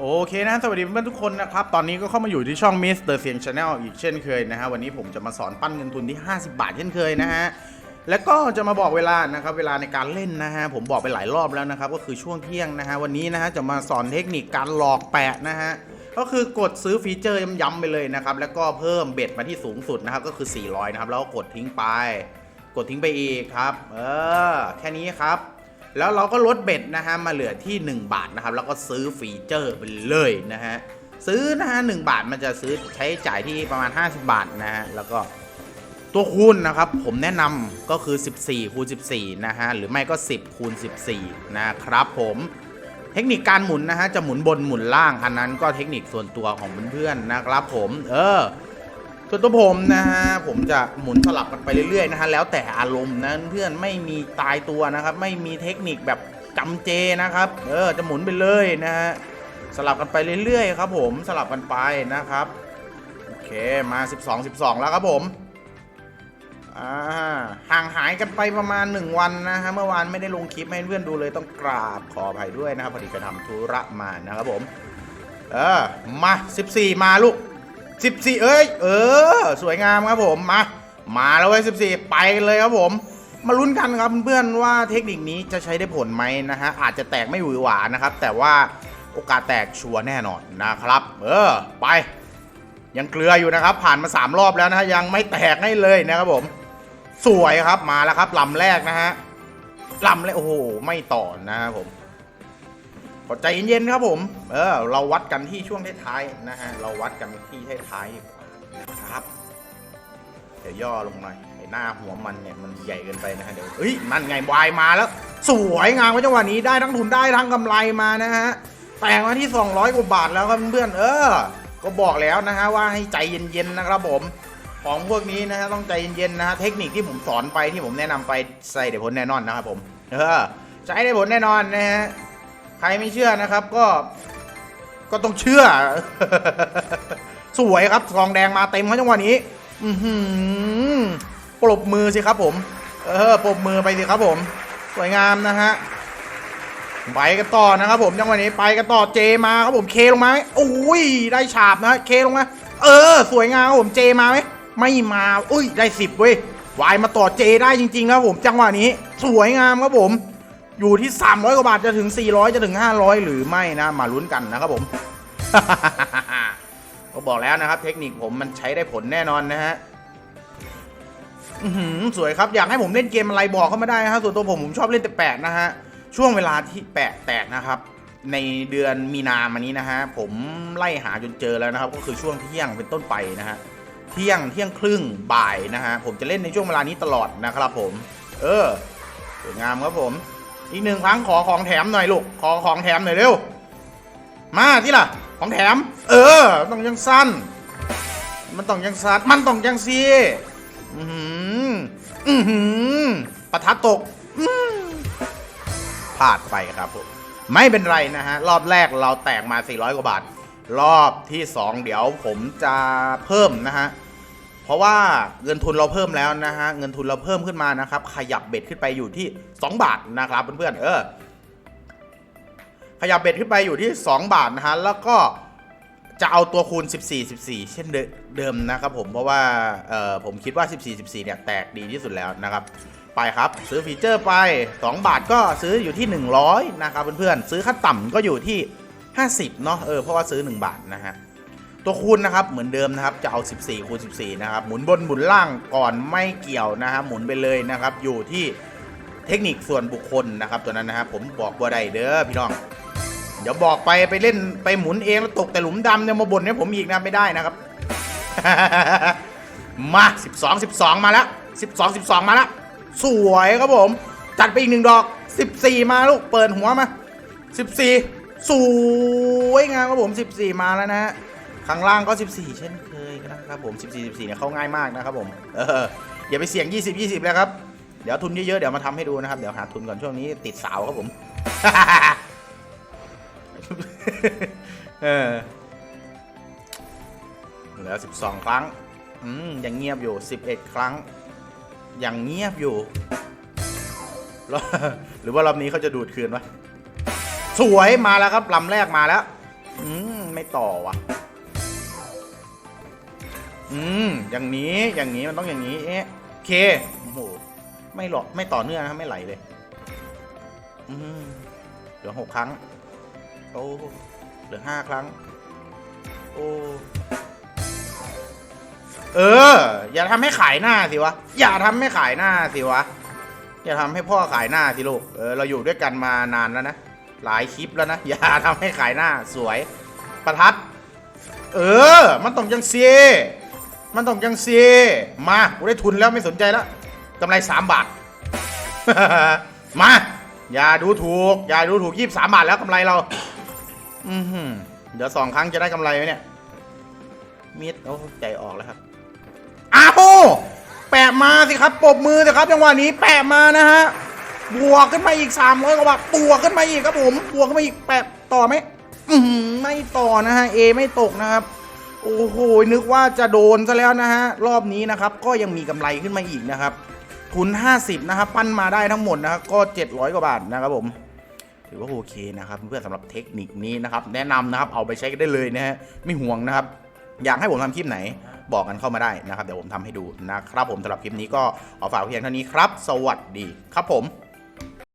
โอเคนะสวัสดีเพื่อนทุกคนนะครับ ตอนนี้ก็เข้ามาอยู่ที่ช่อง Mr. เสียง Channel อีกเช่นเคยนะฮะวันนี้ผมจะมาสอนปั้นเงินทุนที่ 50 บาทเช่นเคยนะฮะแล้วก็จะมาบอกเวลานะครับเวลาในการเล่นนะฮะผมบอกไปหลายรอบแล้วนะครับก็คือช่วงเที่ยงนะฮะวันนี้นะฮะจะมาสอนเทคนิคการหลอกแปะนะฮะก็คือกดซื้อฟีเจอร์ย้ำๆไปเลยนะครับแล้วก็เพิ่มเบ็ดมาที่สูงสุดนะครับก็คือ 400 นะครับแล้วก็กดทิ้งไป กดทิ้งไปอีกครับ เออแค่นี้ครับ แล้วเราก็ลดเบ็ดนะฮะมาเหลือที่ 1 บาทนะครับ แล้วก็ซื้อฟีเจอร์ไปเลยนะฮะซื้อนะฮะหบาทมันจะซื้อใช้จ่ายที่ประมาณ 50 บาทนะฮะแล้วก็ตัวคูณนะครับ ผมแนะนำก็คือ 14คูณ14 นะฮะ หรือไม่ก็ 10คูณ14 นะครับผมเทคนิคการหมุนนะฮะ จะหมุนบนหมุนล่าง อันนั้นก็เทคนิคส่วนตัวของเพื่อนๆนะครับผม เออ ส่วนตัวผมนะฮะผมจะหมุนสลับกันไปเรื่อยๆนะฮะแล้วแต่อารมณ์นะเพื่อนไม่มีตายตัวนะครับ ไม่มีเทคนิคแบบจำเจนะครับ เออจะหมุนไปเลยนะฮะสลับกันไปเรื่อยๆครับ ผมสลับกันไปนะครับโอเคมา 12 12 แล้วครับผมอ่าห่างหายกันไปประมาณ 1 วันนะฮะเมื่อวานไม่ได้ลงคลิปให้เพื่อนดูเลยต้องกราบขออภัยด้วยนะครับพอดีไปทำธุระมานะครับผม เออมา 14 มาลูก 14 เอ้ย เออ สวยงามครับผมมามาแล้วเว้ย14 ไปเลยครับผม มาลุ้นกันครับเพื่อนๆว่าเทคนิคนี้จะใช้ได้ผลไหมนะฮะอาจจะแตกไม่หวือหวานะครับ แต่ว่าโอกาสแตกชัวร์แน่นอนนะครับ เออ ไป ยังเกลืออยู่นะครับ ผ่านมา 3 รอบแล้วนะฮะยังไม่แตกให้เลยนะครับผม สวยครับมาแล้วครับลำแรกนะฮะลำแรกโอ้โหไม่ต่อนะครับผม กดใจเย็นๆครับผม เออ เราวัดกันที่ช่วงท้ายๆนะฮะ เราวัดกันที่ท้ายๆดีกนะครับ เดี๋ยวย่อลงหน่อยไอ้หน้าหัวมันเนี่ยมันใหญ่เกินไปนะฮะเดี๋ยวเฮ้ยนั่นไงวายมาแล้ว สวยงามไว้จังหวะนี้ได้ทั้งทุนได้ทั้งกำไรมานะฮะ แต่งมาที่ 200กว่าบาทแล้วครับเพื่อนเออ ก็บอกแล้วนะฮะว่าให้ใจเย็นๆนะครับผม ของพวกนี้นะฮะต้องใจเย็นๆนะฮะ เทคนิคที่ผมสอนไปที่ผมแนะนำไปใส่ได้ผลแน่นอนนะครับผม เออ ใช้ได้ผลแน่นอนนะฮะ ใครไม่เชื่อนะครับ ก็ ก็ต้องเชื่อ สวยครับทองแดงมาเต็มครับจังหวะนี้ อือหือปรบมือสิครับผม เออปรบมือไปสิครับผม สวยงามนะฮะไปกันต่อนะครับผมจังหวะนี้ไปกันต่อเจมาครับผมเคลงมาไหมโอ้ยได้ฉาบนะเคลงมาเออ สวยงามครับผมเจมาไหมไม่มาอุ้ยได้สิบเว้ยวายมาต่อเจได้จริงๆครับผม จังหวะนี้ สวยงามครับผม อยู่ที่ 300 กว่าบาทจะถึง 400 จะถึง 500 หรือไม่นะมาลุ้นกันนะครับผม ก็บอกแล้วนะครับ เทคนิคผมมันใช้ได้ผลแน่นอนนะฮะอื้อหือสวยครับ อยากให้ผมเล่นเกมอะไรบอกเข้ามาได้นะฮะส่วนตัวผมผมชอบเล่นแต่แปะนะฮะ ช่วงเวลาที่แปะแตกนะครับ ในเดือนมีนามานี้นะฮะ ผมไล่หาจนเจอแล้วนะครับ ก็คือช่วงเที่ยงเป็นต้นไปนะฮะ เที่ยงเที่ยงครึ่งบ่ายนะฮะ ผมจะเล่นในช่วงเวลานี้ตลอดนะครับผม เออ สวยงามครับผม อีกหนึ่งครั้งขอของแถมหน่อยลูก ขอของแถมหน่อยเร็ว มาที่ล่ะ ของแถม เออ ต้องยังสั้น มันต้องยังสั้นมันต้องยังซีอือหืออือหือประทัดตกพลาดไปครับผม ไม่เป็นไรนะฮะ รอบแรกเราแตกมา 400 กว่าบาท รอบที่ 2 เดี๋ยวผมจะเพิ่มนะฮะ เพราะว่าเงินทุนเราเพิ่มแล้วนะฮะเงินทุนเราเพิ่มขึ้นมานะครับ ขยับเบ็ดขึ้นไปอยู่ที่ 2 บาทนะครับเพื่อนๆเออ ขยับเบ็ดขึ้นไปอยู่ที่ 2 บาทนะฮะแล้วก็จะเอาตัวคูณ 14 14 เช่นเดิมนะครับผมเพราะว่าเออผมคิดว่า 14 14 เนี่ยแตกดีที่สุดแล้วนะครับ ไปครับซื้อฟีเจอร์ไป 2 บาทก็ซื้ออยู่ที่ 100 นะครับเพื่อนๆซื้อขั้นต่ำก็อยู่ที่ 50 เนาะเออเพราะว่าซื้อ 1 บาทนะฮะ ตัวคูณนะครับเหมือนเดิมนะครับจะเอา 14คูณ14 นะครับ หมุนบนหมุนล่างก่อนไม่เกี่ยวนะครับหมุนไปเลยนะครับ อยู่ที่เทคนิคส่วนบุคคลนะครับตัวนั้นนะครับผมบอกบ่ได้เด้อพี่น้อง เดี๋ยวบอกไปไปเล่นไปหมุนเองแล้วตกแต่หลุมดำเนี่ยมาบ่นให้ผมอีกนะไม่ได้นะครับ มา 12 12 มาแล้ว 12 12 มาแล้ว สวยครับผม จัดไปอีกหนึ่งดอก 14 มาลูกเปิดหัวมา 14 สวยงามครับผม 14 มาแล้วนะฮะ ข้างล่างก็ 14 เช่นเคยนะครับผม 14 14เนี่ยเข้าง่ายมากนะครับผมเอออย่าไปเสี่ยง 20 20เลยครับ เดี๋ยวทุนเยอะๆ เดี๋ยวมาทำให้ดูนะครับ เดี๋ยวหาทุนก่อนช่วงนี้ติดสาวครับผม เออเหลือ 12 ครั้ง อืม ยังเงียบอยู่ 11 ครั้ง ยังเงียบอยู่ หรือว่ารอบนี้เขาจะดูดคืนวะสวยมาแล้วครับลำแรกมาแล้ว อืม ไม่ต่อว่ะ อืม อย่างนี้อย่างนี้มันต้องอย่างนี้ เอ๊ะโอเคโอ้โหไม่หรอกไม่ต่อเนื่องนะไม่ไหลเลย อืมเหลือหกครั้ง โอ้เหลือห้าครั้ง โอ้เออ อย่าทำให้ขายหน้าสิวะ อย่าทำให้ขายหน้าสิวะ อย่าทำให้พ่อขายหน้าสิลูก เออ เราอยู่ด้วยกันมานานแล้วนะ หลายคลิปแล้วนะ อย่าทำให้ขายหน้า สวย ประทัด เออ มันต้องยังเซีย มันต้องยังซีมากูได้ทุนแล้วไม่สนใจแล้วกำไรสามบาท มาอย่าดูถูก อย่าดูถูกยี่สามบาทแล้วกำไรเรา อือหือเดี๋ยวสองครั้งจะได้กำไรไหมเนี่ยมิดโอ้ใจออกแล้วครับอ้าวแปะมาสิครับปบมือสิครับจังหวะนี้แปะมานะฮะบวกขึ้นมาอีก300กว่าบาทบวกขึ้นมาอีกครับผมบวกขึ้นมาอีกแปะต่อไหมไม่ต่อนะฮะเอไม่ตกนะครับ โอ้โห นึกว่าจะโดนซะแล้วนะฮะ รอบนี้นะครับ ก็ยังมีกำไรขึ้นมาอีกนะครับทุน50 นะครับ ปั้นมาได้ทั้งหมดนะครับ ก็ 700 กว่าบาทนะครับผม ถือว่าโอเคนะครับ เพื่อนสำหรับเทคนิคนี้นะครับ แนะนำนะครับ เอาไปใช้กันได้เลยนะฮะ ไม่ห่วงนะครับ อยากให้ผมทำคลิปไหน บอกกันเข้ามาได้นะครับ เดี๋ยวผมทำให้ดูนะครับผมสำหรับคลิปนี้ก็เอฝากเพียงเท่านี้ครับ สวัสดีครับผม